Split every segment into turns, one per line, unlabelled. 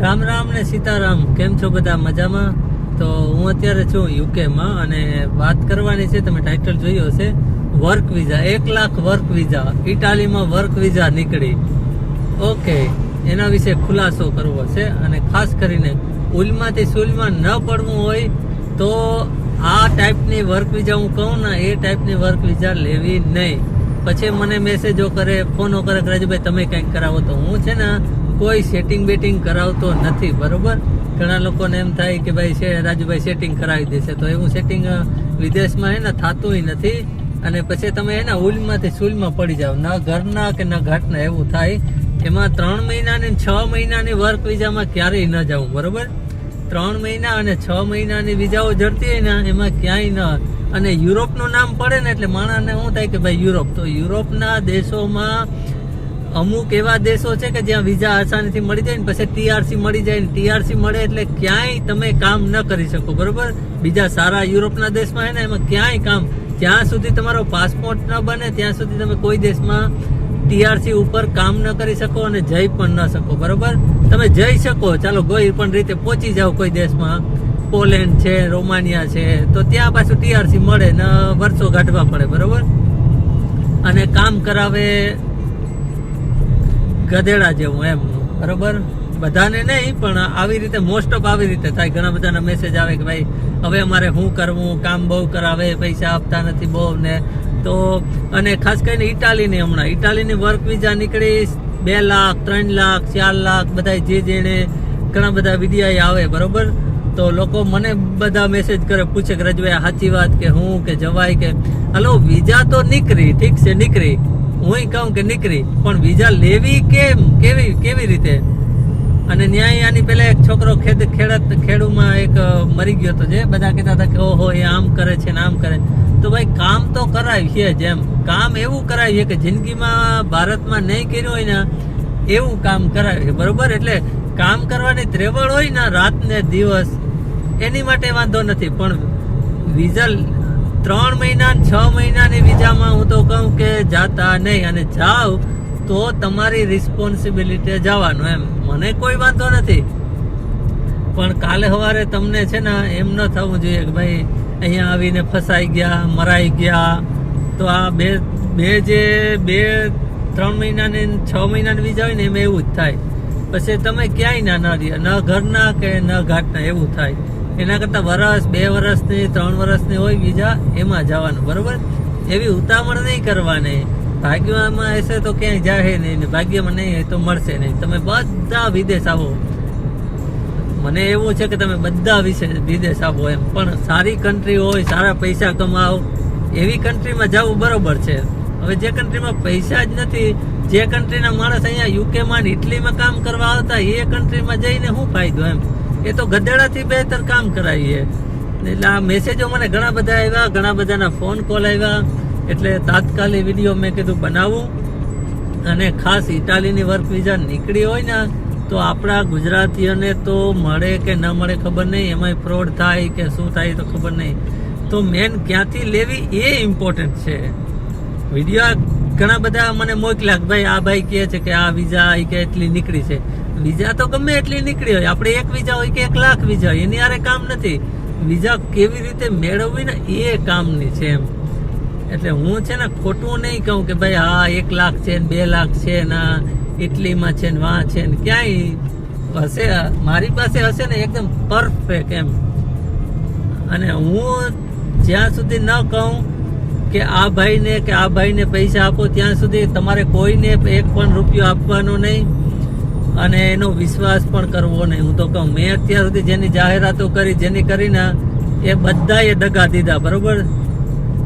રામ રામ ને સીતારામ. કેમ છો બધા? મજામાં? તો હું અત્યારે છું યુકેમાં અને વાત કરવાની છે, તમે ટાઇટલ જોયું હશે. વર્ક વિઝા એક લાખ વર્ક વિઝા ઇટાલીમાં વર્ક વિઝા નીકળી. ઓકે એના વિશે ખુલાસો કરવો છે અને ખાસ કરીને ઉલમાંથી સુલમાં ન પડવું હોય તો આ ટાઈપની વર્ક વિઝા હું કહું ને, એ ટાઈપની વર્ક વિઝા લેવી નહીં. પછી મને મેસેજો કરે ફોનો કરે રાજુભાઈ, તમે કંઈક કરાવો તો હું છે ને કોઈ સેટિંગ બેટિંગ કરાવતો નથી, બરોબર? ઘણા લોકોને એમ થાય કે ભાઈ રાજુભાઈ સેટિંગ કરાવી દેશે. તો એવું સેટિંગ વિદેશમાં એને થતું નથી. અને પછી તમે એના ઉલમાંથી સુલમાં પડી જાઓ. ન ઘરના કે ન ઘાટના, એવું થાય. એમાં ત્રણ મહિનાની છ મહિનાની વર્ક વિઝામાં ક્યારેય ન જવું બરોબર? ત્રણ મહિના અને છ મહિનાની વિઝાઓ જડતી હોય ને, એમાં ક્યાંય ન. અને યુરોપનું નામ પડે ને, એટલે માણસને શું થાય કે ભાઈ, યુરોપ. તો યુરોપના દેશોમાં અમુક એવા દેશો છે કે જ્યાં વિઝા આસાનીથી મળી જાય ને પછી ટીઆરસી મળી જાય ને ટીઆરસી મળે એટલે ક્યાંય તમે કામ ન કરી શકો, બરોબર? બીજા સારા યુરોપના દેશમાં હે ને, એમાં ક્યાંય કામ. જ્યાં સુધી તમારો પાસપોર્ટ ન બને, ત્યાં સુધી તમે કોઈ દેશમાં ટીઆરસી ઉપર કામ ન કરી શકો અને જઈ પણ ન શકો, બરોબર? તમે જઈ શકો. ચાલો કોઈ પણ રીતે પહોંચી જાઓ કોઈ દેશમાં. પોલેન્ડ છે, રોમાનિયા છે, તો ત્યાં પાછું ટીઆરસી મળે ને વર્ષો કાઢવા પડે, બરોબર? અને કામ કરાવે ગધેડા જેવું એમ. બરોબર? બધાને નહીં, પણ આવી રીતે મોસ્ટ ઓફ આવી રીતે થાય. ઘણા બધાના મેસેજ આવે કે ભાઈ, હવે અમારે શું કરવું, કામ બહુ કરાવે, પૈસા આપતા નથી બહુ ને. તો, અને ખાસ કરીને ઇટાલીની હમણાં. ઇટાલીની વર્ક વિઝા નીકળી, બે લાખ, ત્રણ લાખ, ચાર લાખ બધા જે જેણે ઘણા બધા વિદ્યાએ આવે, બરોબર? તો લોકો મને બધા મેસેજ કરે, પૂછે કે રજભાઈ સાચી વાત કે હું, કે જવાય કે? હલો વિઝા તો નીકળી, ઠીક છે, નીકળી. હું કહું કે નીકળી, પણ વિઝા લેવી કેમ? કેવી કેવી રીતે? અને ન્યાય આની પહેલાં એક છોકરો ખેડ ખેડત ખેડૂમાં એક મરી ગયો હતો જે? બધા કહેતા હતા કે, ઓહો, એ આમ કરે છે ને આમ કરે. તો ભાઈ, કામ તો કરાવીએ જેમ. કામ એવું કરાવીએ કે જિંદગીમાં ભારતમાં નહીં કર્યું હોય ને, એવું કામ કરાવીએ. બરોબર? એટલે કામ કરવાની ત્રેવડ હોય ને રાત ને દિવસ, એની માટે વાંધો નથી. પણ વિઝા ત્રણ મહિના ને છ મહિનાની વિઝામાં હું તો કહું કે જાતા નહીં અને જાઓ તો તમારી રિસ્પોન્સિબિલિટી જવાનું એમ. મને કોઈ વાંધો નથી. પણ કાલે સવારે તમને છે ને એમ ન થવું જોઈએ કે ભાઈ અહીંયા આવીને ફસાઈ ગયા, મરાઈ ગયા. તો આ બે બે જે, બે, ત્રણ મહિનાની છ મહિનાની વિઝા હોય ને એમાં એવું જ થાય. પછી તમે ક્યાંય ના ના રહ્યા ન ઘરના કે ન ઘાટના, એવું થાય. એના કરતાં વરસ, બે વર્ષની ત્રણ વર્ષની હોય બીજા, એમાં જવાનું, બરોબર? એવી ઉતાવળ નહીં કરવાની. ભાગ્યમાં હશે તો ક્યાંય જાહે નહીં ભાગ્યમાં નહીં તો મળશે નહીં. તમે બધા વિદેશ આવો. મને એવું છે કે તમે બધા વિશે વિદેશ આવો એમ. પણ સારી કન્ટ્રી હોય, સારા પૈસા કમાવો, એવી કન્ટ્રીમાં જવું બરોબર છે. હવે જે કન્ટ્રીમાં પૈસા જ નથી, જે કન્ટ્રીના માણસ અહીંયા યુકેમાં ઇટલીમાં કામ કરવા આવતા, એ કન્ટ્રીમાં જઈને શું ફાયદો એમ? એ તો ગધેડાથી બહેતર કામ કરાવીએ. એટલે આ મેસેજો મને ઘણા બધા આવ્યા, ઘણા બધાના ફોન કોલ આવ્યા. એટલે તાત્કાલિક વીડિયો મેં કીધું બનાવું. અને ખાસ ઇટાલીની વર્ક વિઝા નીકળી હોય ને, તો આપણા ગુજરાતીઓને તો મળે કે ન મળે ખબર નહીં. એમાંય ફ્રોડ થાય કે શું થાય તો ખબર નહીં. તો મેન ક્યાંથી લેવી એ ઇમ્પોર્ટન્ટ છે. વીડિયો ઘણા બધા મને મોકલ્યા ભાઈ, આ ભાઈ કહે છે કે આ વિઝા કે એટલી નીકળી છે. વિઝા તો ગમે એટલી નીકળી હોય. આપણે એક વિઝા હોય કે એક લાખ વિઝા હોય, એની આરે કામ નથી. વિઝા કેવી રીતે મેળવવી ને એ કામની છે એમ. એટલે હું છે ને ખોટું નહીં કહું કે ભાઈ, હા, એક લાખ છે ને બે લાખ છે ને ઇટલીમાં છે ને વાં છે ને ક્યાંય હશે. મારી પાસે હશે ને એકદમ પરફેક્ટ એમ. અને હું જ્યાં સુધી ન કહું કે આ ભાઈને કે આ ભાઈને પૈસા આપો, ત્યાં સુધી તમારે કોઈને એક પણ રૂપિયો આપવાનો નહીં. અને એનો વિશ્વાસ પણ કરવો નહીં. હું તો કહું, મેં અત્યાર સુધી જેની જાહેરાતો કરી, જેની કરીને એ બધાએ દગા દીધા, બરાબર?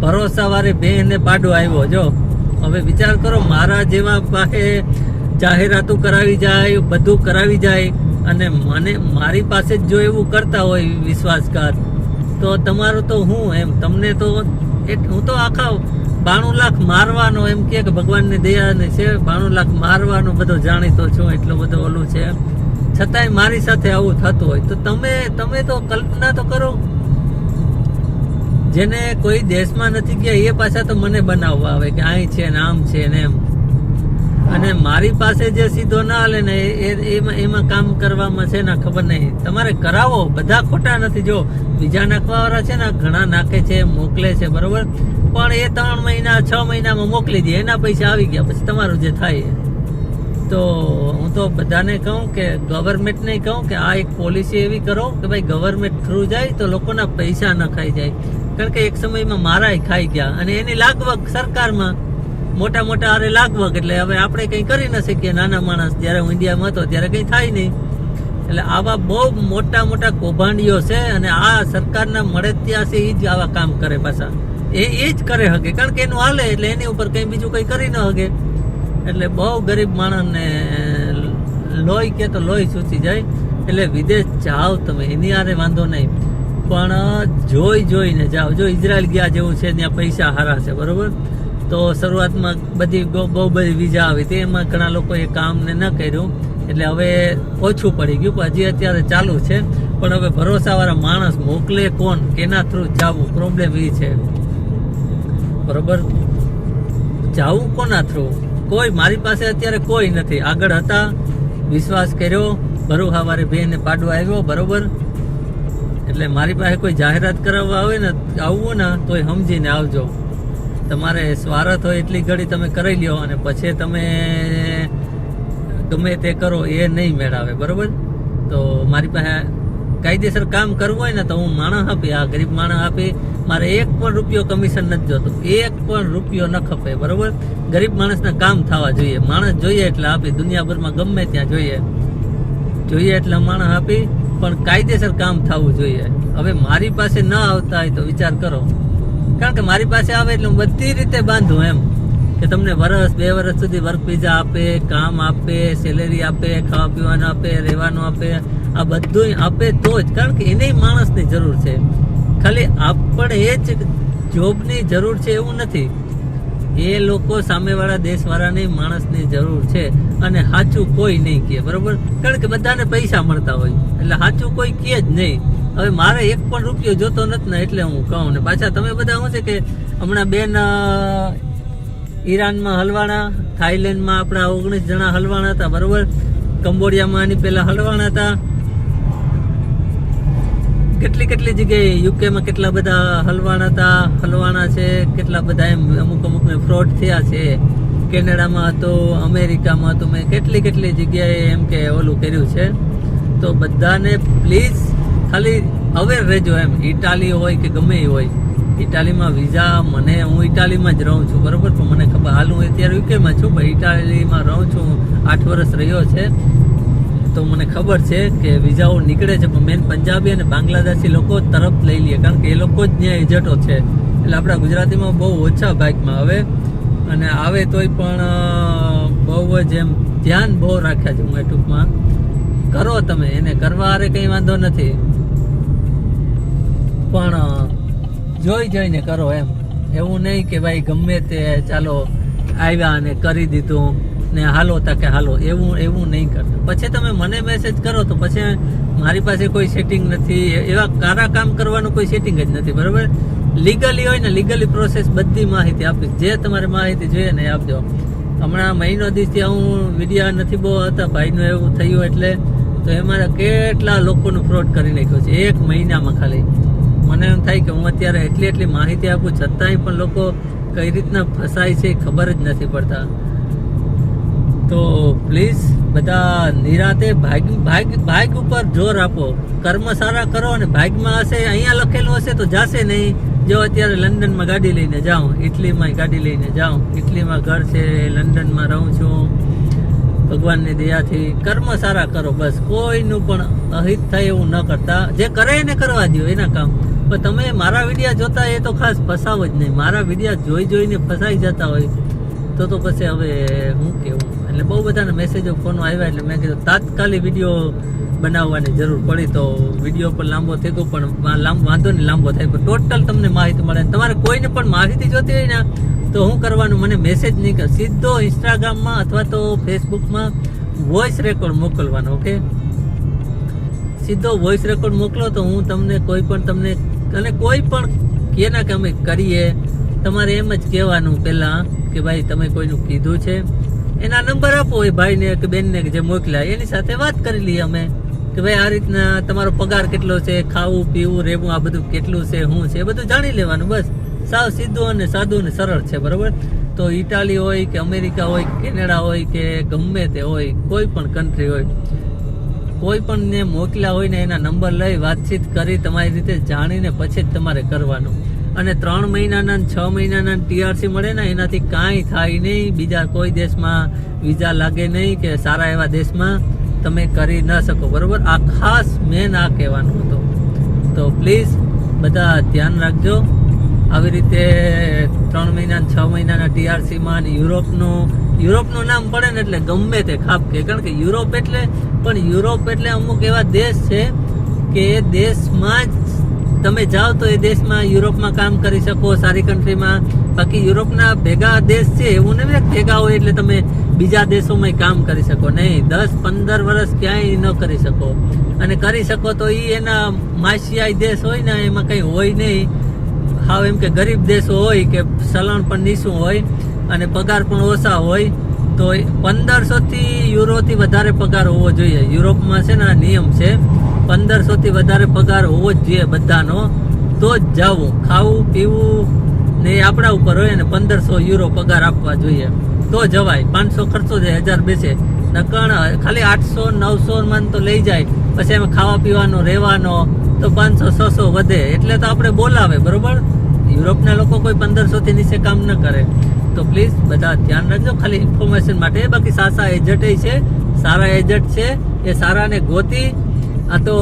ભરોસાવાળી બેનને પાડો આવ્યો, જો. હવે વિચાર કરો, મારા જેવા પાસે જાહેરાતો કરાવી જાય, બધું કરાવી જાય, અને મને, મારી પાસે જ જો એવું કરતા હોય વિશ્વાસઘાત, તો તમારું તો હું એમ. તમને તો હું તો આખા બાણું લાખ મારવાનો એમ કે ભગવાનની દયાને છે, બાણું લાખ મારવાનો બધો જાણીતો છું, એટલો બધો ઓલું છે. છતાંય મારી સાથે આવું થતું હોય. તો તમે તમે તો કલ્પના તો કરો. જેને કોઈ દેશમાં નથી ગયા, એ પાછા તો મને બનાવવા આવે કે અહીં છે ને આમ છે ને એમ. અને મારી પાસે જે સીધો ના હાલે ને એમાં એમાં કામ કરવામાં છે ને ખબર નહીં. તમારે કરાવો. બધા ખોટા નથી. જો, બીજા નાખવાવાળા છે ને ઘણા નાખે છે, મોકલે છે, બરોબર? પણ એ ત્રણ મહિના, છ મહિનામાં મોકલી દે. એના પૈસા આવી ગયા. પછી તમારું જે થાય તો હું તો બધાને કહું કે ગવર્મેન્ટને કહું કે આ એક પોલિસી એવી કરો કે ભાઈ ગવર્મેન્ટ થ્રુ જાય તો લોકોના પૈસા ન ખાઈ જાય. કારણ કે એક સમયમાં મારાય ખાઈ ગયા. અને એની લાગવગ સરકારમાં મોટા મોટા આરે લાગવગ એટલે હવે આપણે કંઈ કરી ન શકીએ. નાના માણસ જ્યારે હું ઇન્ડિયામાં હતો ત્યારે કંઈ થાય નહીં. એટલે આવા બહુ મોટા મોટા કૌભાંડીઓ છે અને આ સરકારના મળે ત્યાંથી એ જ આવા કામ કરે પાછા. એ એ જ કરે હકે કારણ કે એનું હાલે એટલે એની ઉપર કંઈ બીજું કંઈ કરી ન હકે એટલે બહુ ગરીબ માણસને લોહી કે તો લોહી સૂચી જાય, એટલે વિદેશ જાઓ તમે, એની આરે વાંધો નહીં. પણ જોઈ જોઈને જાઓ. જો ઇઝરાયલ ગયા જેવું છે, ત્યાં પૈસા હારા છે, બરોબર? તો શરૂઆતમાં બધી બહુ બધી વિઝા આવી હતી. એમાં ઘણા લોકોએ કામને ન કર્યું. એટલે હવે ઓછું પડી ગયું, પણ હજી અત્યારે ચાલુ છે. પણ હવે ભરોસાવાળા માણસ મોકલે કોણ, કેના થ્રુ જવું? પ્રોબ્લેમ એ છે. બરોબર? જાવું કોના થ્રુ કોઈ, મારી પાસે અત્યારે કોઈ નથી. આગળ હતા, વિશ્વાસ કર્યો ભરૂ હવારે બેને પાડવા આવ્યો, બરોબર? એટલે મારી પાસે કોઈ જાહેરાત કરાવવા આવે ને, આવવું ને, તોય સમજીને આવજો. તમારે સ્વાર્થ હોય એટલી ઘડી તમે કરી લ્યો અને પછી તમે ગમે તે કરો એ નહીં મેળાવે, બરોબર? તો મારી પાસે કાયદેસર કામ કરવું હોય ને તો હું માણસ આપી, આ ગરીબ માણસ આપી, મારે એક પણ રૂપિયો કમિશન નથી જોતું. એક પણ રૂપિયો ન ખપે, બરોબર? ગરીબ માણસના કામ થવા જોઈએ. માણસ જોઈએ એટલે આપી, દુનિયાભરમાં ગમે ત્યાં જોઈએ. જોઈએ એટલે માણસ આપી, પણ કાયદેસર કામ થવું જોઈએ. હવે મારી પાસે ન આવતા હોય તો વિચાર કરો. કારણ કે મારી પાસે આવે એટલે હું બધી રીતે બાંધું એમ. કે તમને વરસ, બે વર્ષ સુધી વર્ક વિઝા આપે, કામ આપે સેલેરી આપે, ખાવા પીવાનું આપે, રહેવાનું આપે, આ બધું આપે તો જ. કારણ કે એને માણસની જરૂર છે. ખાલી આપણે એ જ જોબની જરૂર છે એવું નથી. એ લોકો સામેવાળા દેશવાળાની માણસની જરૂર છે. અને સાચું કોઈ નહીં કહે, બરોબર? કારણ કે બધાને પૈસા મળતા હોય. એટલે સાચું કોઈ કહે જ નહીં. હવે મારે એક પણ રૂપિયો જોતો નથી ને એટલે હું કહું ને. પાછા તમે બધા શું છે કે હમણાં બેન ઈરાનમાં હલવાણા, થાઈલેન્ડમાં આપણા ઓગણીસ જણા હલવાણા હતા, બરોબર? કંબોડિયામાં આની પહેલા હલવાણા હતા. કેટલી કેટલી જગ્યાએ યુકેમાં કેટલા બધા હલવાણા હતા, હલવાણા છે, કેટલા બધા એમ, અમુક અમુક ફ્રોડ થયા છે. કેનેડામાં હતો, અમેરિકામાં હતો, મેં કેટલી કેટલી જગ્યાએ એમ કે ઓલું કર્યું છે. તો બધાને પ્લીઝ ખાલી અવેર રહેજો એમ. ઇટાલી હોય કે ગમે એ હોય. ઇટાલીમાં વિઝા, મને હું ઇટાલીમાં જ રહું છું, બરાબર? પણ મને ખબર હાલ હું અત્યારે યુકેમાં છું, પણ ઇટાલીમાં રહું છું આઠ વર્ષ રહ્યો છે. તો મને ખબર છે કે વિઝાઓ નીકળે છે, પણ મેન પંજાબી અને બાંગ્લાદેશી લોકો તરફ લઈ લે, કારણ કે એ લોકો જ ત્યાં એજન્ટો છે. એટલે આપણા ગુજરાતીમાં બહુ ઓછા ભાગમાં આવે. અને આવે તોય પણ બહુ જ એમ ધ્યાન બહુ રાખ્યા છે, હું એ ટૂંકમાં. કરો તમે, એને કરવા હારે કંઈ વાંધો નથી. પણ જોઈ જોઈને કરો એમ. એવું નહીં કે ભાઈ ગમે તે ચાલો આવ્યા અને કરી દીધું ને હાલો તા કે હાલો. એવું એવું નહીં કરતા. પછી તમે મને મેસેજ કરો તો પછી મારી પાસે કોઈ સેટિંગ નથી. એવા કારા કામ કરવાનું કોઈ સેટિંગ જ નથી, બરાબર? લીગલી હોય ને લીગલી પ્રોસેસ બધી માહિતી આપી જે તમારે માહિતી જોઈએ ને આપજો. હમણાં મહિનો દિવસથી હું વિડીયા નથી બહુ હતા ભાઈનું એવું થયું એટલે તો એમાં કેટલા લોકોનું ફ્રોડ કરી નાખ્યો છે. એક મહિનામાં ખાલી. મને એમ થાય કે હું અત્યારે એટલી એટલી માહિતી આપું, છતાંય પણ લોકો કઈ રીતના ફસાય છે ખબર જ નથી પડતા. તો પ્લીઝ બધા નિરાતે ભાગ ભાગ ભાગ ઉપર જોર આપો. કર્મ સારા કરો અને ભાગમાં હશે, અહીંયા લખેલું હશે તો જાશે નહીં. જો અત્યારે લંડનમાં ગાડી લઈને જાઉં, ઇટલીમાં ગાડી લઈને જાઉં, ઇટલીમાં ઘર છે, લંડનમાં રહું છું. ભગવાનની દયાથી કર્મ સારા કરો બસ. કોઈનું પણ અહિત થાય એવું ન કરતા. જે કરે એને કરવા દો એના કામ. પણ તમે મારા વિડીયા જોતા એ તો ખાસ ફસાવો જ નહીં. મારા વિડીયા જોઈ જોઈને ફસાઈ જતા હોય તો તો પછી હવે હું કેવું? એટલે બહુ બધાના મેસેજો ફોનો આવ્યા એટલે મેં કીધું, તાત્કાલિક વીડિયો બનાવવાની જરૂર પડી તો વીડિયો પણ લાંબો થઈ ગયો પણ લાંબો વાંધો નહીં, લાંબો થાય, પણ ટોટલ તમને માહિતી મળે. તમારે કોઈને પણ માહિતી જોતી હોય ને, તો હું કરવાનું, મને મેસેજ નહીં કર સીધો ઇન્સ્ટાગ્રામમાં અથવા તો ફેસબુકમાં વોઇસ રેકોર્ડ મોકલવાનો ઓકે સીધો વોઇસ રેકોર્ડ મોકલો તો હું તમને કોઈ પણ તમને અને કોઈ પણ કેના કે અમે કરીએ, તમારે એમ જ કહેવાનું પહેલાં કે ભાઈ તમે કોઈનું કીધું છે. એના નંબર આપો એ ભાઈને કે બેનને જે મોકલ્યા. એની સાથે વાત કરી લઈએ અમે કે ભાઈ આ રીતના તમારો પગાર કેટલો છે, ખાવું, પીવું, રહેવું, આ બધું કેટલું છે, શું છે, એ બધું જાણી લેવાનું બસ. સાવ સીધું અને સાદું અને સરળ છે, બરાબર? તો ઇટાલી હોય કે અમેરિકા હોય, કેનેડા હોય કે ગમે તે હોય, કોઈ પણ કન્ટ્રી હોય કોઈ પણ ને મોકલ્યા હોય ને એના નંબર લઈ વાતચીત કરી તમારી રીતે જાણીને પછી જ તમારે કરવાનું. અને ત્રણ મહિનાના છ મહિનાના ટીઆરસી મળે ને એનાથી કાંઈ થાય નહીં. બીજા કોઈ દેશમાં વિઝા લાગે નહીં કે સારા એવા દેશમાં તમે કરી ન શકો. બરાબર? આ ખાસ મેન આ કહેવાનું હતું. તો પ્લીઝ બધા ધ્યાન રાખજો. આવી રીતે ત્રણ મહિના છ મહિનાના ટીઆરસીમાં યુરોપનું યુરોપનું નામ પડે ને એટલે ગમે તે ખાપ કે, કારણ કે યુરોપ એટલે, પણ યુરોપ એટલે અમુક એવા દેશ છે કે એ દેશમાં જ તમે જાઓ તો એ દેશમાં યુરોપમાં કામ કરી શકો, સારી કન્ટ્રીમાં બાકી યુરોપના ભેગા દેશ છે, એવું નહીં ને ભેગા હોય એટલે તમે બીજા દેશોમાં કામ કરી શકો. નહીં, દસ, પંદર વર્ષ ક્યાંય ન કરી શકો. અને કરી શકો તો એ એના માસિયાઈ દેશ હોય ને, એમાં કંઈ હોય નહીં. હાવ એમ કે ગરીબ દેશો હોય કે ચલણ પણ નીચું હોય અને પગાર પણ ઓછા હોય, તો પંદરસોથી યુરોથી વધારે પગાર હોવો જોઈએ. યુરોપમાં છે ને આ નિયમ છે પંદરસોથી વધારે પગાર હોવો જ જોઈએ બધાનો. તો જ જવું. ખાવું, પીવું ને આપણા ઉપર હોય ને પંદરસો યુરો પગાર આપવા જોઈએ. તો જવાય. પાંચસો ખર્ચો જાય હજાર બેસે. નકણ, ખાલી આઠસો, નવસો મન તો લઈ જાય. પછી એમાં ખાવા પીવાનો રહેવાનો તો પાંચસો, છસો વધે એટલે તો આપણે બોલાવે, બરોબર? યુરોપના લોકો કોઈ પંદરસો થી નીચે કામ ન કરે. તો પ્લીઝ બધા ધ્યાન રાખજો, ખાલી ઇન્ફોર્મેશન માટે. બાકી સાસા એજન્ટ છે, સારા એજન્ટ છે, એ સારાને ગોતી, આ તો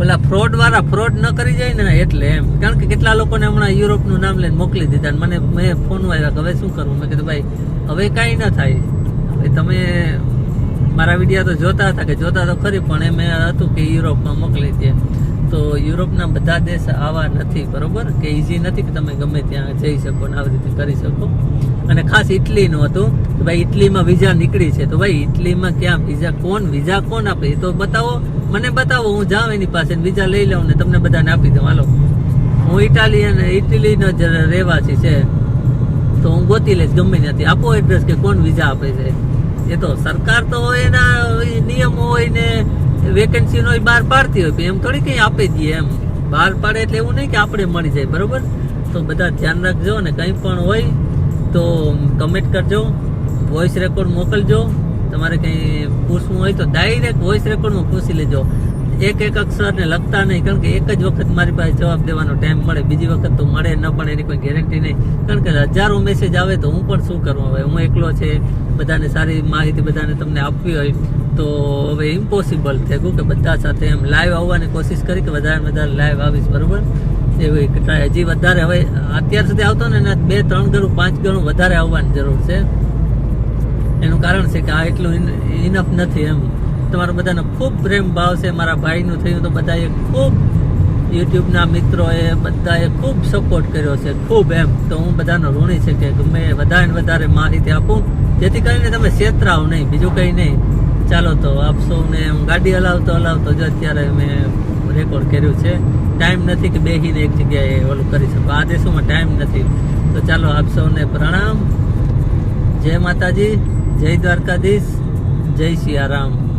ઓલા ફ્રોડ વાળા ફ્રોડ ન કરી જાય ને, એટલે એમ. કારણ કે કેટલા લોકોને હમણાં યુરોપનું નામ લઈને મોકલી દીધા મને, મેં ફોન આવ્યા કે હવે શું કરવું મેં કીધું, ભાઈ, હવે કાંઈ ન થાય. હવે તમે મારા વીડિયો તો જોતા હતા કે જોતા તો ખરી, પણ એમ હતું કે યુરોપમાં મોકલી દે. તો યુરોપના બધા દેશ આવા નથી, બરોબર? કે ઈઝી નથી કે તમે ગમે ત્યાં જઈ શકો ને આવી રીતે કરી શકો. અને ખાસ ઇટલીનું હતું, કે ભાઈ ઇટલીમાં વિઝા નીકળી છે. તો ભાઈ ઇટલીમાં ક્યાં વિઝા કોણ? વિઝા કોણ આપે? એ તો બતાવો. મને બતાવો, હું જાઉં એની પાસે વિઝા લઈ લઉં ને તમને બધાને આપી દઉં. હાલો. હું ઇટાલિયન ઇટલીનો જ રહેવાસી છે. તો હું ગોતી લઈશ ગમે ત્યાંથી. આપો એડ્રેસ કે કોણ વિઝા આપે છે. એ તો સરકાર તો એના નિયમો હોય ને વેકેન્સી નો બહાર પાડતી હોય એમ થોડી કઈ આપી દઈએ એમ. બહાર પાડે એટલે એવું નહીં કે આપણે મળી જાય, બરોબર? તો બધા ધ્યાન રાખજો ને કંઈ પણ હોય તો કમેન્ટ કરજો વોઇસ રેકોર્ડ મોકલજો. તમારે કંઈ પૂછવું હોય તો ડાયરેક્ટ વોઇસ રેકોર્ડમાં પૂછી લેજો. એક એક અક્ષરને લખતા નહીં, કારણ કે એક જ વખત મારી પાસે જવાબ દેવાનો ટાઈમ મળે, બીજી વખત તો મળે ન પણ, એની કોઈ ગેરંટી નહીં. કારણ કે હજારો મેસેજ આવે તો હું પણ શું કરું હવે? હું એકલો છે, બધાને સારી માહિતી બધાને તમને આપવી હોય, તો હવે ઇમ્પોસિબલ થઈ ગયું કે બધા સાથે એમ લાઈવ આવવાની કોશિશ કરી કે વધારે વધારે લાઈવ આવીશ, બરોબર? એવી ટ્રાય હજી વધારે હવે, અત્યાર સુધી આવતો ને, એના બે, ત્રણ ગણું, પાંચ ગણું વધારે આવવાની જરૂર છે. એનું કારણ છે કે આ એટલું ઇનફ નથી એમ. તમારા બધાનો ખૂબ પ્રેમ ભાવ છે, મારા ભાઈનું થયું તો બધાએ ખૂબ યુટ્યુબના મિત્રોએ બધાએ ખૂબ સપોર્ટ કર્યો છે, ખૂબ એમ. તો હું બધાનો ઋણી છે કે ગમે વધારે વધારે માહિતી આપું. જેથી કરીને તમે છેતરાવ નહીં, બીજું કંઈ નહીં. ચાલો તો આપ સૌને હું ગાડી હલાવતો હલાવતો જ અત્યારે મેં રેકોર્ડ કર્યું છે. ટાઈમ નથી કે બેસીને એક જગ્યાએ ઓલું કરી શકો. આ દેશોમાં ટાઈમ નથી. તો ચાલો આપ સૌને પ્રણામ. જય માતાજી, જય દ્વારકાધીશ, જય સિયારામ.